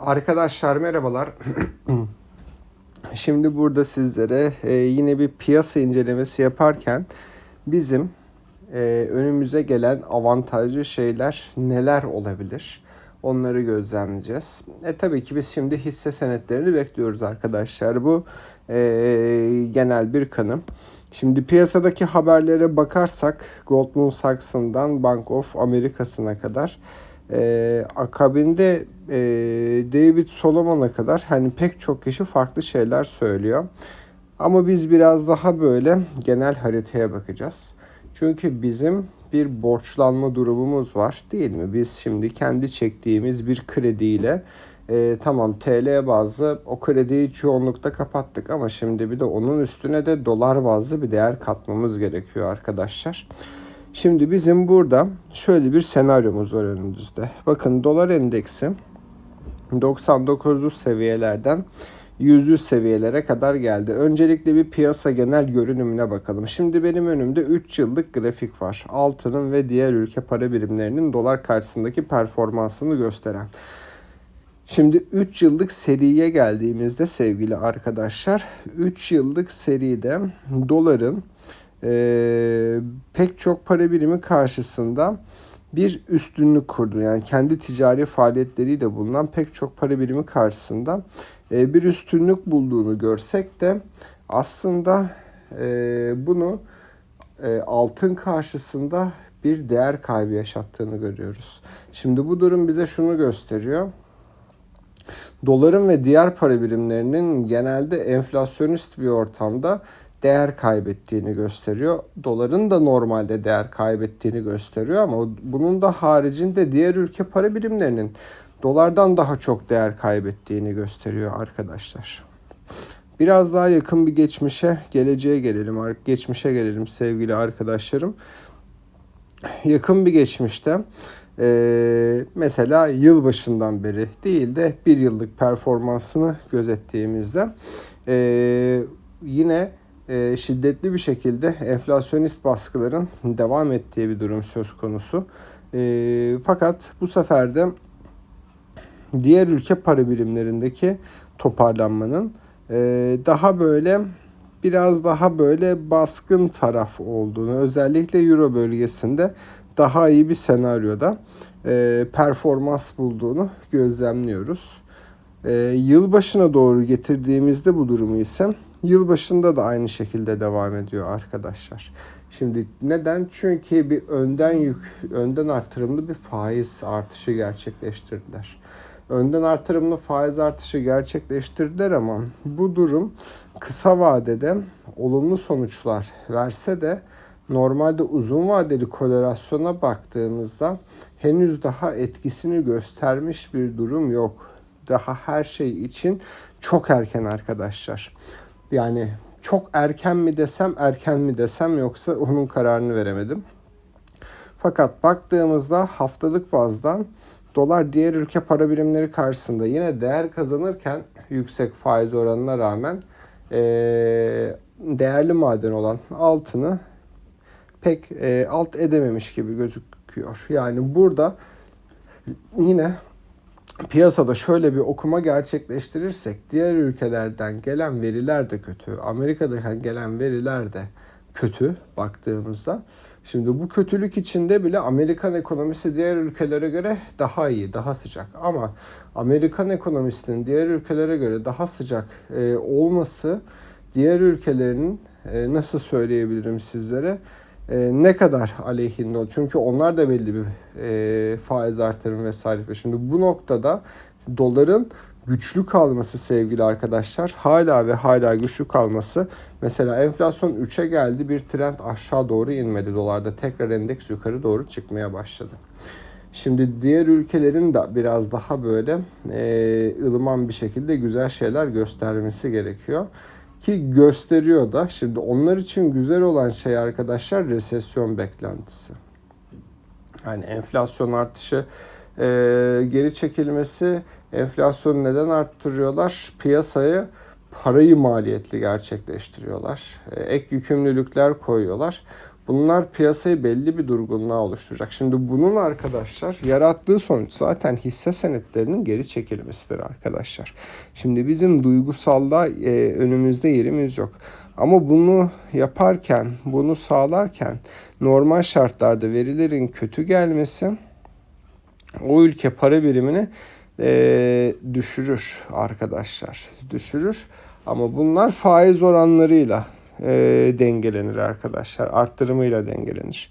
Arkadaşlar merhabalar. Şimdi burada sizlere e, yine bir piyasa incelemesi yaparken bizim e, önümüze gelen avantajlı şeyler neler olabilir? Onları gözlemleyeceğiz. E tabii ki biz şimdi hisse senetlerini bekliyoruz arkadaşlar. Bu e, genel bir kanım. Şimdi piyasadaki haberlere bakarsak Goldman Sachs'ından Bank of America'sına kadar e, akabinde e, David Solomon'a kadar hani pek çok kişi farklı şeyler söylüyor. Ama biz biraz daha böyle genel haritaya bakacağız. Çünkü bizim bir borçlanma durumumuz var değil mi? Biz şimdi kendi çektiğimiz bir krediyle e, tamam TL bazlı o krediyi çoğunlukta kapattık ama şimdi bir de onun üstüne de dolar bazlı bir değer katmamız gerekiyor arkadaşlar. Şimdi bizim burada şöyle bir senaryomuz var önümüzde. Bakın dolar endeksi 99'lu seviyelerden 100'lü seviyelere kadar geldi. Öncelikle bir piyasa genel görünümüne bakalım. Şimdi benim önümde 3 yıllık grafik var. Altının ve diğer ülke para birimlerinin dolar karşısındaki performansını gösteren. Şimdi 3 yıllık seriye geldiğimizde sevgili arkadaşlar 3 yıllık seride doların e, pek çok para birimi karşısında bir üstünlük kurdu. Yani kendi ticari faaliyetleriyle bulunan pek çok para birimi karşısında e, bir üstünlük bulduğunu görsek de aslında e, bunu e, altın karşısında bir değer kaybı yaşattığını görüyoruz. Şimdi bu durum bize şunu gösteriyor. Doların ve diğer para birimlerinin genelde enflasyonist bir ortamda değer kaybettiğini gösteriyor. Doların da normalde değer kaybettiğini gösteriyor ama bunun da haricinde diğer ülke para birimlerinin dolardan daha çok değer kaybettiğini gösteriyor arkadaşlar. Biraz daha yakın bir geçmişe, geleceğe gelelim. Geçmişe gelelim sevgili arkadaşlarım. Yakın bir geçmişte e, mesela yılbaşından beri değil de bir yıllık performansını gözettiğimizde e, yine e, şiddetli bir şekilde enflasyonist baskıların devam ettiği bir durum söz konusu. E, fakat bu sefer de diğer ülke para birimlerindeki toparlanmanın e, daha böyle biraz daha böyle baskın taraf olduğunu özellikle Euro bölgesinde daha iyi bir senaryoda e, performans bulduğunu gözlemliyoruz. E, yılbaşına doğru getirdiğimizde bu durumu ise yılbaşında da aynı şekilde devam ediyor arkadaşlar. Şimdi neden? Çünkü bir önden yük, önden artırımlı bir faiz artışı gerçekleştirdiler. Önden artırımlı faiz artışı gerçekleştirdiler ama bu durum kısa vadede olumlu sonuçlar verse de normalde uzun vadeli korelasyona baktığımızda henüz daha etkisini göstermiş bir durum yok. Daha her şey için çok erken arkadaşlar. Yani çok erken mi desem erken mi desem yoksa onun kararını veremedim. Fakat baktığımızda haftalık bazdan dolar diğer ülke para birimleri karşısında yine değer kazanırken yüksek faiz oranına rağmen değerli maden olan altını pek alt edememiş gibi gözüküyor. Yani burada yine piyasada şöyle bir okuma gerçekleştirirsek diğer ülkelerden gelen veriler de kötü. Amerika'dan gelen veriler de kötü baktığımızda. Şimdi bu kötülük içinde bile Amerikan ekonomisi diğer ülkelere göre daha iyi, daha sıcak. Ama Amerikan ekonomisinin diğer ülkelere göre daha sıcak e, olması diğer ülkelerin e, nasıl söyleyebilirim sizlere e, ne kadar aleyhinde olur. Çünkü onlar da belli bir e, faiz artırım vesaire. Şimdi bu noktada doların güçlü kalması sevgili arkadaşlar hala ve hala güçlü kalması mesela enflasyon 3'e geldi bir trend aşağı doğru inmedi dolarda tekrar endeks yukarı doğru çıkmaya başladı. Şimdi diğer ülkelerin de biraz daha böyle e, ılıman bir şekilde güzel şeyler göstermesi gerekiyor. Ki gösteriyor da. Şimdi onlar için güzel olan şey arkadaşlar resesyon beklentisi. Yani enflasyon artışı e, geri çekilmesi enflasyonu neden arttırıyorlar? Piyasaya parayı maliyetli gerçekleştiriyorlar. E, ek yükümlülükler koyuyorlar. Bunlar piyasayı belli bir durgunluğa oluşturacak. Şimdi bunun arkadaşlar yarattığı sonuç zaten hisse senetlerinin geri çekilmesidir arkadaşlar. Şimdi bizim duygusalda e, önümüzde yerimiz yok. Ama bunu yaparken, bunu sağlarken normal şartlarda verilerin kötü gelmesi o ülke para birimini e, düşürür arkadaşlar. Düşürür. Ama bunlar faiz oranlarıyla e, dengelenir arkadaşlar. Arttırımıyla dengelenir.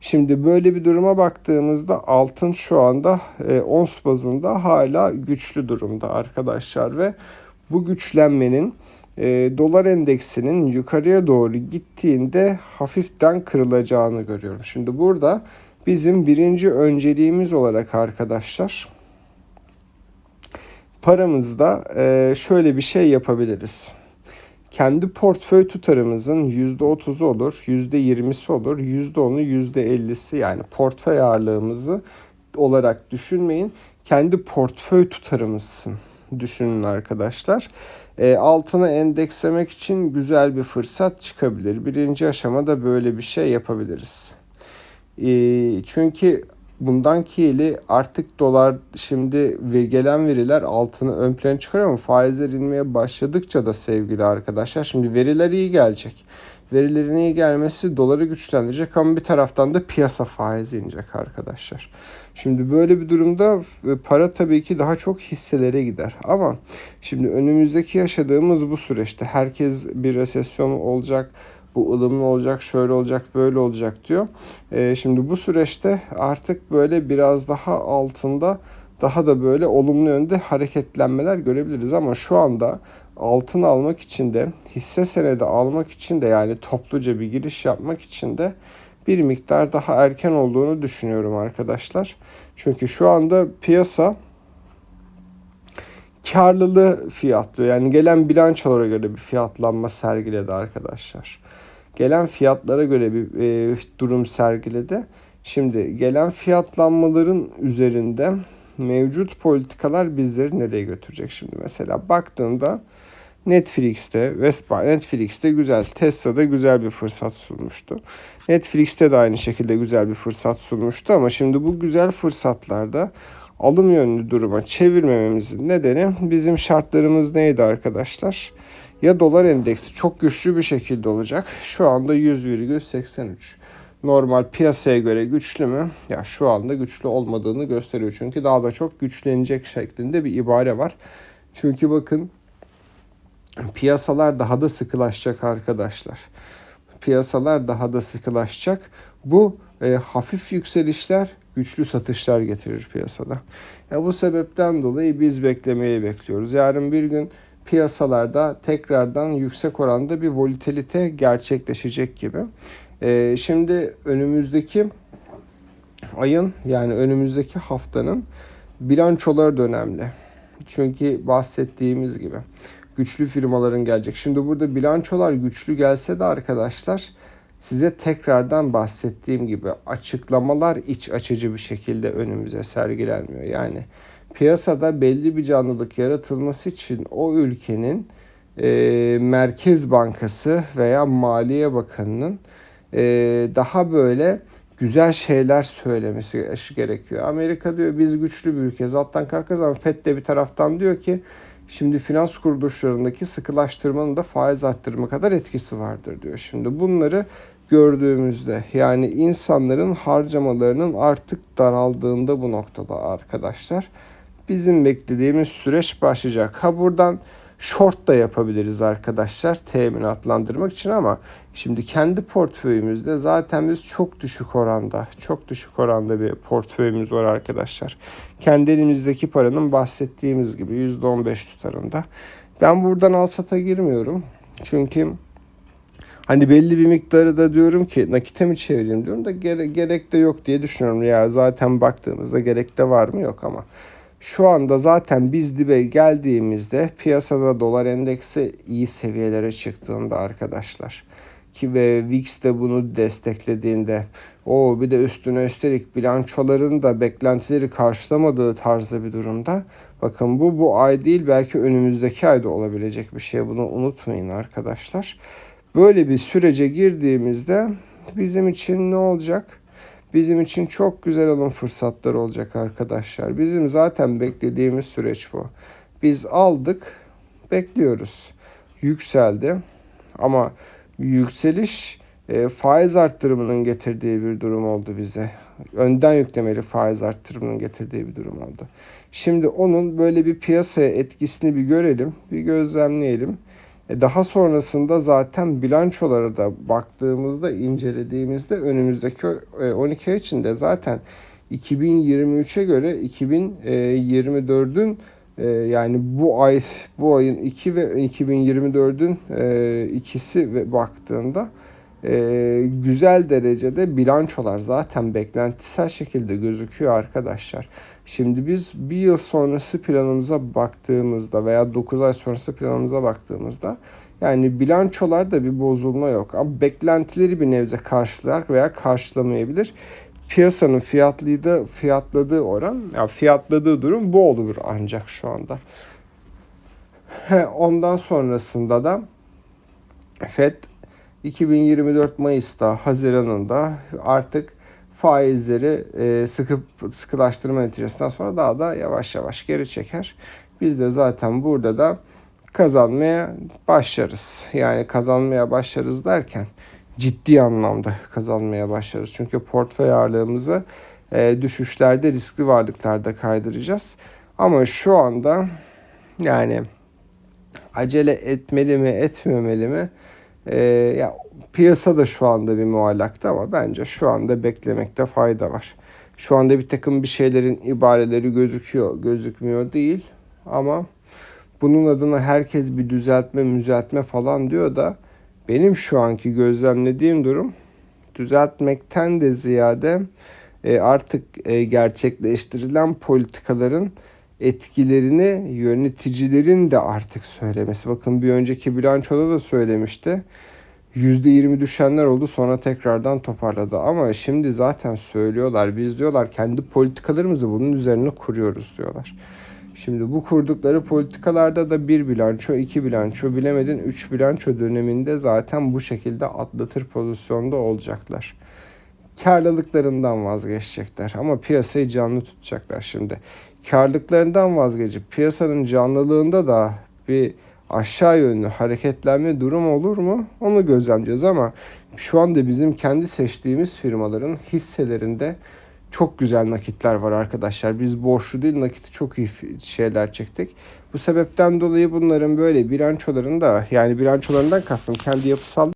Şimdi böyle bir duruma baktığımızda altın şu anda e, ons bazında hala güçlü durumda arkadaşlar ve bu güçlenmenin e, dolar endeksinin yukarıya doğru gittiğinde hafiften kırılacağını görüyorum. Şimdi burada bizim birinci önceliğimiz olarak arkadaşlar paramızda e, şöyle bir şey yapabiliriz. Kendi portföy tutarımızın %30'u olur, %20'si olur, %10'u, %50'si yani portföy ağırlığımızı olarak düşünmeyin. Kendi portföy tutarımızın düşünün arkadaşlar. E, altına endekslemek için güzel bir fırsat çıkabilir. Birinci aşamada böyle bir şey yapabiliriz. E, çünkü bundan keyli artık dolar şimdi gelen veriler altını ön plana çıkarıyor ama faizler inmeye başladıkça da sevgili arkadaşlar şimdi veriler iyi gelecek. Verilerin iyi gelmesi doları güçlendirecek ama bir taraftan da piyasa faizi inecek arkadaşlar. Şimdi böyle bir durumda e, para tabii ki daha çok hisselere gider. Ama şimdi önümüzdeki yaşadığımız bu süreçte herkes bir resesyon olacak, bu ılımlı olacak, şöyle olacak, böyle olacak diyor. E, şimdi bu süreçte artık böyle biraz daha altında daha da böyle olumlu yönde hareketlenmeler görebiliriz ama şu anda altın almak için de hisse senedi almak için de yani topluca bir giriş yapmak için de bir miktar daha erken olduğunu düşünüyorum arkadaşlar. Çünkü şu anda piyasa karlılığı fiyatlıyor. Yani gelen bilançolara göre bir fiyatlanma sergiledi arkadaşlar. Gelen fiyatlara göre bir e, durum sergiledi. Şimdi gelen fiyatlanmaların üzerinde mevcut politikalar bizleri nereye götürecek? Şimdi mesela baktığında Netflix'te, Netflix'te güzel, Tesla'da güzel bir fırsat sunmuştu. Netflix'te de aynı şekilde güzel bir fırsat sunmuştu ama şimdi bu güzel fırsatlarda alım yönlü duruma çevirmememizin nedeni bizim şartlarımız neydi arkadaşlar? Ya dolar endeksi çok güçlü bir şekilde olacak. Şu anda 100,83. Normal piyasaya göre güçlü mü? Ya şu anda güçlü olmadığını gösteriyor. Çünkü daha da çok güçlenecek şeklinde bir ibare var. Çünkü bakın piyasalar daha da sıkılaşacak arkadaşlar. Piyasalar daha da sıkılaşacak. Bu e, hafif yükselişler güçlü satışlar getirir piyasada. Ya bu sebepten dolayı biz beklemeyi bekliyoruz. Yarın bir gün piyasalarda tekrardan yüksek oranda bir volatilite gerçekleşecek gibi. E, şimdi önümüzdeki ayın yani önümüzdeki haftanın bilançoları da önemli. Çünkü bahsettiğimiz gibi güçlü firmaların gelecek. Şimdi burada bilançolar güçlü gelse de arkadaşlar size tekrardan bahsettiğim gibi açıklamalar iç açıcı bir şekilde önümüze sergilenmiyor. Yani piyasada belli bir canlılık yaratılması için o ülkenin e, Merkez Bankası veya Maliye Bakanı'nın e, daha böyle güzel şeyler söylemesi gerekiyor. Amerika diyor biz güçlü bir ülkeyiz. Alttan kalkarız ama FED de bir taraftan diyor ki Şimdi finans kuruluşlarındaki sıkılaştırmanın da faiz arttırma kadar etkisi vardır diyor. Şimdi bunları gördüğümüzde yani insanların harcamalarının artık daraldığında bu noktada arkadaşlar bizim beklediğimiz süreç başlayacak. Ha buradan short da yapabiliriz arkadaşlar teminatlandırmak için ama şimdi kendi portföyümüzde zaten biz çok düşük oranda çok düşük oranda bir portföyümüz var arkadaşlar. Kendi elimizdeki paranın bahsettiğimiz gibi %15 tutarında. Ben buradan al sata girmiyorum. Çünkü hani belli bir miktarı da diyorum ki nakite mi çevireyim diyorum da gere gerek de yok diye düşünüyorum. Ya zaten baktığımızda gerek de var mı yok ama şu anda zaten biz dibe geldiğimizde piyasada dolar endeksi iyi seviyelere çıktığında arkadaşlar ki ve VIX de bunu desteklediğinde o bir de üstüne üstelik bilançoların da beklentileri karşılamadığı tarzda bir durumda bakın bu bu ay değil belki önümüzdeki ayda olabilecek bir şey bunu unutmayın arkadaşlar. Böyle bir sürece girdiğimizde bizim için ne olacak? Bizim için çok güzel alım fırsatları olacak arkadaşlar. Bizim zaten beklediğimiz süreç bu. Biz aldık, bekliyoruz. Yükseldi. Ama yükseliş e, faiz arttırımının getirdiği bir durum oldu bize. Önden yüklemeli faiz arttırımının getirdiği bir durum oldu. Şimdi onun böyle bir piyasaya etkisini bir görelim, bir gözlemleyelim. E, daha sonrasında zaten bilançolara da baktığımızda, incelediğimizde önümüzdeki e, 12 ay içinde zaten 2023'e göre 2024'ün e, yani bu ay bu ayın 2 ve 2024'ün e, ikisi ve baktığında e, güzel derecede bilançolar zaten beklentisel şekilde gözüküyor arkadaşlar. Şimdi biz bir yıl sonrası planımıza baktığımızda veya 9 ay sonrası planımıza baktığımızda yani bilançolarda bir bozulma yok. Ama beklentileri bir nebze karşılar veya karşılamayabilir. Piyasanın fiyatladığı, fiyatladığı oran, yani fiyatladığı durum bu olur ancak şu anda. Ondan sonrasında da FED 2024 Mayıs'ta, Haziran'ında artık faizleri e, sıkıp sıkılaştırma neticesinden sonra daha da yavaş yavaş geri çeker. Biz de zaten burada da kazanmaya başlarız. Yani kazanmaya başlarız derken ciddi anlamda kazanmaya başlarız. Çünkü portföy ağırlığımızı e, düşüşlerde riskli varlıklarda kaydıracağız. Ama şu anda yani acele etmeli mi etmemeli mi? E, ya piyasa da şu anda bir muallakta ama bence şu anda beklemekte fayda var. Şu anda bir takım bir şeylerin ibareleri gözüküyor, gözükmüyor değil ama bunun adına herkes bir düzeltme, müzeltme falan diyor da benim şu anki gözlemlediğim durum düzeltmekten de ziyade e, artık e, gerçekleştirilen politikaların etkilerini yöneticilerin de artık söylemesi. Bakın bir önceki bilançoda da söylemişti. %20 düşenler oldu sonra tekrardan toparladı. Ama şimdi zaten söylüyorlar. Biz diyorlar kendi politikalarımızı bunun üzerine kuruyoruz diyorlar. Şimdi bu kurdukları politikalarda da bir bilanço, iki bilanço, bilemedin üç bilanço döneminde zaten bu şekilde atlatır pozisyonda olacaklar. Karlılıklarından vazgeçecekler ama piyasayı canlı tutacaklar şimdi. Karlılıklarından vazgeçip piyasanın canlılığında da bir aşağı yönlü hareketlenme durum olur mu? Onu gözlemleyeceğiz ama şu anda bizim kendi seçtiğimiz firmaların hisselerinde çok güzel nakitler var arkadaşlar. Biz borçlu değil nakiti çok iyi şeyler çektik. Bu sebepten dolayı bunların böyle bilançolarında yani bilançolarından kastım kendi yapısal